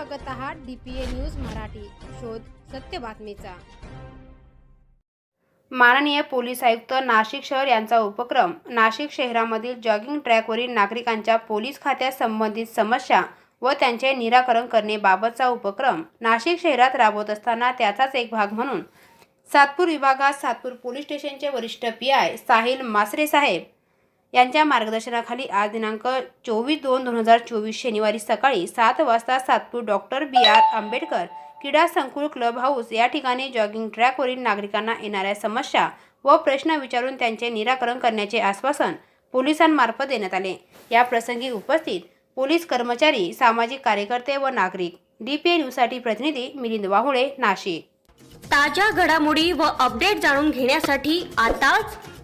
बघत आहात D P A news Marathi. शोध सत्य बातमीचा. माननीय पोलीस आयुक्त नाशिक शहर यांचा उपक्रम. नाशिक शहरामधील जॉगिंग ट्रॅकवरील नागरिकांच्या पोलीस खात्या संबंधित समस्या व त्यांचे निराकरण करण्याबाबतचा उपक्रम. नाशिक शहरात राबवत असताना त्याचाच एक भाग म्हणून सातपूर विभागात सातपूर पोलीस स्टेशनचे वरिष्ठ पी आय साहिल मासरे साहेब यांच्या मार्गदर्शनाखाली आज दिनांक चोवीस दोन दोन हजार चोवीस शनिवारी सकाळी सात वाजता Satpur doctor B R Ambedkar क्रीडा संकुल क्लब हाऊस या ठिकाणी जॉगिंग ट्रॅकवरील नागरिकांना येणाऱ्या समस्या व प्रश्न विचारून त्यांचे निराकरण करण्याचे आश्वासन पोलिसांमार्फत देण्यात आले. या प्रसंगी उपस्थित पोलीस कर्मचारी सामाजिक कार्यकर्ते व नागरिक डी पी न्यूजसाठी प्रतिनिधी मिलिंद वाहुळे नाशिक. ताज्या घडामोडी व अपडेट जाणून घेण्यासाठी आताच